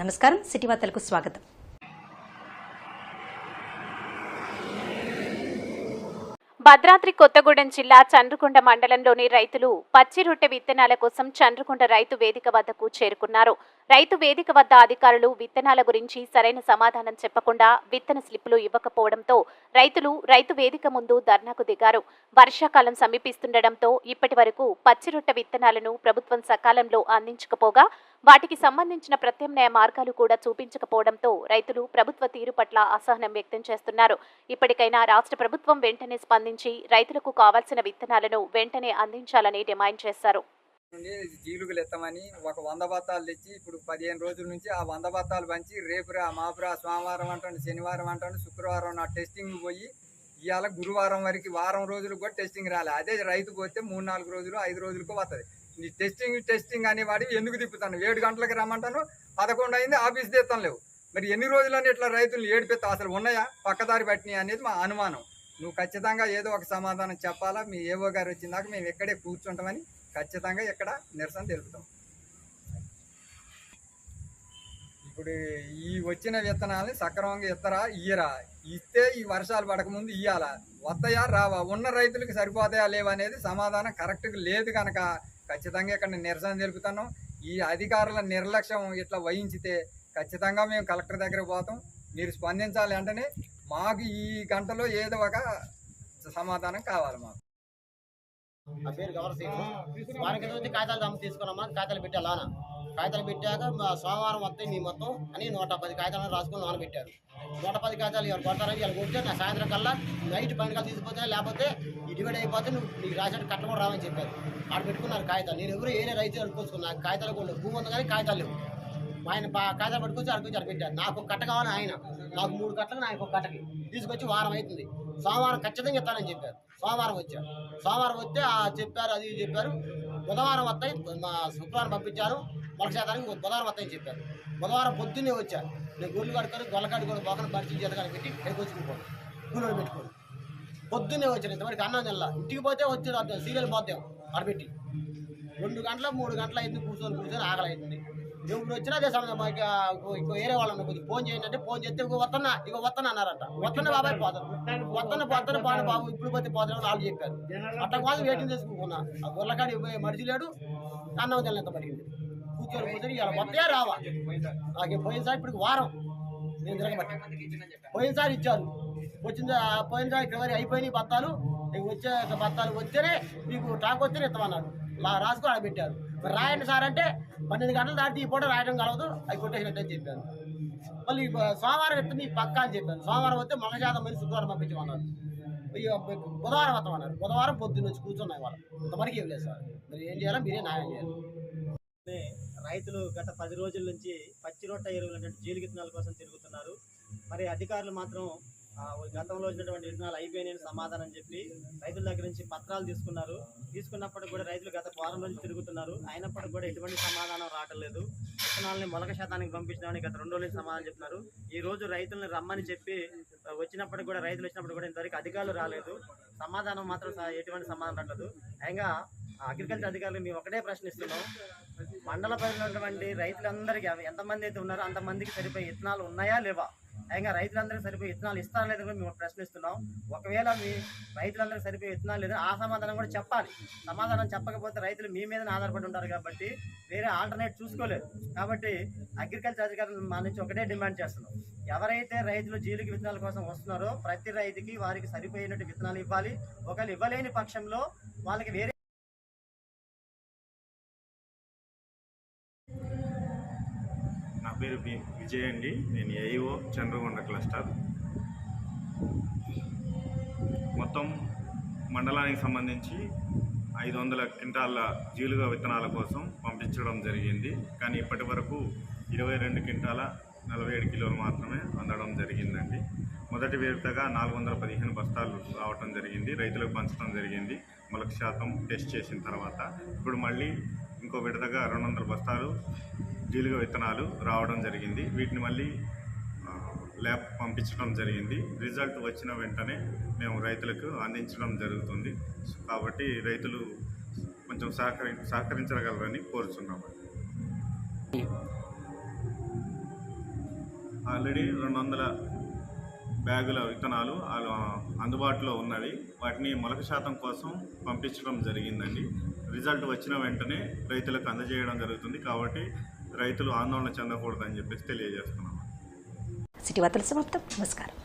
నమస్కారం. సిటీ వార్తలకు స్వాగతం. భద్రాద్రి కొత్తగూడెం జిల్లా చంద్రకొండ మండలంలోని రైతులు పచ్చి రొట్టె విత్తనాల కోసం చంద్రకొండ రైతు వేదిక వద్దకు చేరుకున్నారు. రైతు వేదిక వద్ద అధికారులు విత్తనాల గురించి సరైన సమాధానం చెప్పకుండా విత్తన స్లిప్పులు ఇవ్వకపోవడంతో రైతులు రైతు వేదిక ముందు ధర్నాకు దిగారు. వర్షాకాలం సమీపిస్తుండటంతో ఇప్పటి వరకు పచ్చి రొట్టె విత్తనాలను ప్రభుత్వం సకాలంలో అందించకపోగా వాటికి సంబంధించిన ప్రత్యామ్నాయ మార్గాలు కూడా చూపించకపోవడంతో రైతులు ప్రభుత్వ తీరు పట్ల అసహనం వ్యక్తం చేస్తున్నారు. ఇప్పటికైనా రాష్ట్ర ప్రభుత్వం వెంటనే స్పందించి రైతులకు కావాల్సిన విత్తనాలను వెంటనే అందించాలని డిమాండ్ చేశారు. నుండి జీలుగులు ఎత్తమని ఒక వంద బత్తాలు తెచ్చి ఇప్పుడు పదిహేను రోజుల నుంచి ఆ వంద బత్తాలు పంచి రేపురా మాపురా సోమవారం అంటాడు శనివారం అంటాడు శుక్రవారం నా టెస్టింగ్ పోయి ఇవాళ గురువారం వరకు వారం రోజులు కూడా టెస్టింగ్ రాలే. అదే రైతు పోతే మూడు నాలుగు రోజులు ఐదు రోజులకు వస్తుంది నీ టెస్టింగ్ టెస్టింగ్ అనేవాడి ఎందుకు తిప్పుతాను? ఏడు గంటలకు రమ్మంటాను? పదకొండు అయింది ఆఫీస్ తెస్తాను లేవు మరి ఎన్ని రోజులని ఇట్లా రైతులు ఏడిపెత్తా అసలు ఉన్నాయా? పక్కదారి పట్టినాయి అనేది మా అనుమానం. నువ్వు ఖచ్చితంగా ఏదో ఒక సమాధానం చెప్పాలా? మీ ఏవో గారు వచ్చిందాక మేము ఇక్కడే కూర్చుంటామని ఖచ్చితంగా ఇక్కడ నిరసన తెలుపుతాం. ఇప్పుడు ఈ వచ్చిన విత్తనాలని సక్రమంగా ఇత్తరా? ఇయ్యరా? ఇస్తే ఈ వర్షాలు పడకముందు ఇయ్యాలా? వస్తాయా? రావా? ఉన్న రైతులకు సరిపోతాయా? లేవనేది సమాధానం కరెక్ట్గా లేదు కనుక ఖచ్చితంగా ఇక్కడ నిరసన తెలుపుతాను ఈ అధికారుల నిర్లక్ష్యం ఇట్లా వహించితే ఖచ్చితంగా మేము కలెక్టర్ దగ్గర పోతాం. మీరు స్పందించాలి అంటేనే మాకు ఈ గంటలో ఏదో ఒక సమాధానం కావాలి మాకు. ఆ పేరు గవర్ సీను వారం కింద వచ్చి కాగితాలు దమ్ము తీసుకున్నామా? కాగితాలు పెట్టా లాన? కాగితాలు పెట్టాక మా సోమవారం వస్తాయి మీ మొత్తం అని నూట పది కాగితాలను రాసుకొని లోన పెట్టారు. నూట పది కాగితాలు ఇవాళ కొడతారని ఇవాళ కొడితే నా సాయంత్రం కల్లా నైట్ పన్నెండు కల్లా తీసుకుపోతే లేకపోతే ఈ డివైడ్ అయిపోతే నువ్వు నీకు రాసినట్టు కట్ట కూడా రావని చెప్పారు. ఆడ పెట్టుకున్నారు కాగితాలు. నేను ఎవరు ఏరే రైతు అనుకోసుకున్నా కాగితాలు కూడా. భూమి ఉంది కానీ కాగితాలు లేవు. ఆయన పా- పట్టుకొచ్చి అడుగుచ్చి అక్కడ నాకు కట్ట కావాలి ఆయన. నాకు మూడు కట్టలు నాకు ఒక కట్టకి. తీసుకొచ్చి వారం అవుతుంది సోమవారం ఖచ్చితంగా ఇస్తానని చెప్పారు. సోమవారం వచ్చారు. సోమవారం వస్తే చెప్పారు అది చెప్పారు. బుధవారం వస్తాయి మా శుక్రవారం పంపించారు. మొలక బుధవారం వస్తాయని చెప్పారు. బుధవారం పొద్దున్నే వచ్చారు. నేను గొర్రెలు కడుకొని గొల్లకాడి కూడా బొక్కన పరిచయం చేతకాని పెట్టి ఇక్కడికి వచ్చి పోను పెట్టుకోను. పొద్దున్నే వచ్చాను ఇంతవరకు అన్నం నెల ఇంటికి పోతే వచ్చి సీరియల్ పోతాం అడబెట్టి రెండు గంటల మూడు గంటల అయింది కూర్చొని కూర్చొని ఆకలి అవుతుంది ఎప్పుడు వచ్చినా అదే సమయం. మాకు ఇంకో వేరే వాళ్ళని కొద్దిగా ఫోన్ చేయండి అంటే ఫోన్ చేస్తే ఇంకో వస్తున్నా ఇక వస్తున్నా అన్నారట. వస్తున్న బాబాయ్ పోతాను వస్తున్న పోతున్న బాగా బాబు ఇప్పుడు పోతే పోతాను వాళ్ళు చెప్పారు. అట్లా కోసం వెయిటింగ్ చేసుకున్నా ఆ గుర్రకాడి మడిచి లేడు అన్నం తినలేక పడిగింది కూర్చొని కూర్చొని ఇలా వస్తే రావా. నాకు పోయినసారి ఇప్పుడు వారం నేను తిరగబట్టి. పోయినసారి ఇచ్చారు. వచ్చింది పోయినసారి ఫిబ్రవరి అయిపోయినాయి బత్తాలు. నీకు వచ్చే బత్తాలు వస్తేనే మీకు టాక్ వస్తేనే ఇస్తామన్నారు. రాసుకొని ఆడ పెట్టారు. మరి రాయండి సార్ అంటే పన్నెండు గంటలు దాటి ఈ పూట రాయడం కలవదు అవి కొట్టేసినట్టు అని చెప్పాను మళ్ళీ సోమవారం ఎత్తే పక్కా అని చెప్పాను సోమవారం వస్తే మగ శాతం మంది శుక్రవారం పంపించమన్నారు. ఇక బుధవారం వస్తామన్నారు బుధవారం పొద్దున్న వచ్చి కూర్చున్నాయి వాళ్ళు ఇంతవరకు ఏం లేదు సార్. మీరు ఏం చేయాలో మీరే న్యాయం చేయాలి. రైతులు గత పది రోజుల నుంచి పచ్చి రొట్ట ఎరువులు అంటే విత్తనాల కోసం తిరుగుతున్నారు. మరి అధికారులు మాత్రం గతంలో వచ్చినటువంటి విత్తనాలు అయిపోయినాయని సమాధానం చెప్పి రైతుల దగ్గర నుంచి పత్రాలు తీసుకున్నారు. తీసుకున్నప్పటికి కూడా రైతులు గత వారం రోజులు తిరుగుతున్నారు. అయినప్పటికీ కూడా ఎటువంటి సమాధానం రావటం లేదు. విత్తనాలని మొలక శాతానికి పంపించడానికి గత రెండు రోజులు సమాధానం చెప్తున్నారు. ఈ రోజు రైతులను రమ్మని చెప్పి వచ్చినప్పటికి కూడా రైతులు వచ్చినప్పుడు కూడా ఇంతవరకు అధికారులు రాలేదు. సమాధానం మాత్రం ఎటువంటి సమాధానం రావట్లేదు. అయినా అగ్రికల్చర్ అధికారులు మేము ఒకటే ప్రశ్నిస్తున్నాం. మండల పరిధిలో ఉన్నటువంటి రైతులందరికీ ఎంతమంది అయితే ఉన్నారో అంతమందికి సరిపోయే విత్తనాలు ఉన్నాయా లేవా? అయినా రైతులందరికీ సరిపోయే విత్తనాలు ఇస్తారా లేదని కూడా మేము ప్రశ్నిస్తున్నాం. ఒకవేళ మీ రైతులందరికీ సరిపోయే విత్తనాలు లేదా ఆ సమాధానం కూడా చెప్పాలి. సమాధానం చెప్పకపోతే రైతులు మీ మీద ఆధారపడి ఉంటారు కాబట్టి వేరే ఆల్టర్నేట్ చూసుకోలేదు కాబట్టి అగ్రికల్చర్ అధికారులు మా నుంచి ఒకటే డిమాండ్ చేస్తున్నాం. ఎవరైతే రైతులు జీలుకి విత్తనాల కోసం వస్తున్నారో ప్రతి రైతుకి వారికి సరిపోయినట్టు విత్తనాలు ఇవ్వాలి. ఒకవేళ ఇవ్వలేని పక్షంలో వాళ్ళకి వేరే నా పేరు విజయ్ అండి నేను ఏఈఓ చంద్రగొండ క్లస్టర్. మొత్తం మండలానికి సంబంధించి ఐదు వందల క్వింటాల జీలుగా విత్తనాల కోసం పంపించడం జరిగింది. కానీ ఇప్పటి వరకు ఇరవై రెండు క్వింటాల నలభై ఏడు కిలోలు మాత్రమే అందడం జరిగిందండి. మొదటి విడతగా నాలుగు వందల పదిహేను బస్తాలు రావటం జరిగింది. రైతులకు పంచడం జరిగింది. మొలక శాతం టెస్ట్ చేసిన తర్వాత. ఇప్పుడు మళ్ళీ ఇంకో విడతగా రెండు వందల బస్తాలు జీలుగా విత్తనాలు రావడం జరిగింది. వీటిని మళ్ళీ ల్యాబ్ పంపించడం జరిగింది. రిజల్ట్ వచ్చిన వెంటనే మేము రైతులకు అందించడం జరుగుతుంది. కాబట్టి రైతులు కొంచెం సహకరి సహకరించగలరని కోరుచున్నాము. ఆల్రెడీ రెండు వందల బ్యాగుల విత్తనాలు అందుబాటులో ఉన్నవి. వాటిని మొలక శాతం కోసం పంపించడం జరిగిందండి. రిజల్ట్ వచ్చిన వెంటనే రైతులకు అందజేయడం జరుగుతుంది. కాబట్టి రైతులు ఆందోళన చెందకూడదని చెప్పేసి తెలియజేస్తున్నాం. సిటీ వార్తలు సమాప్తం. నమస్కారం.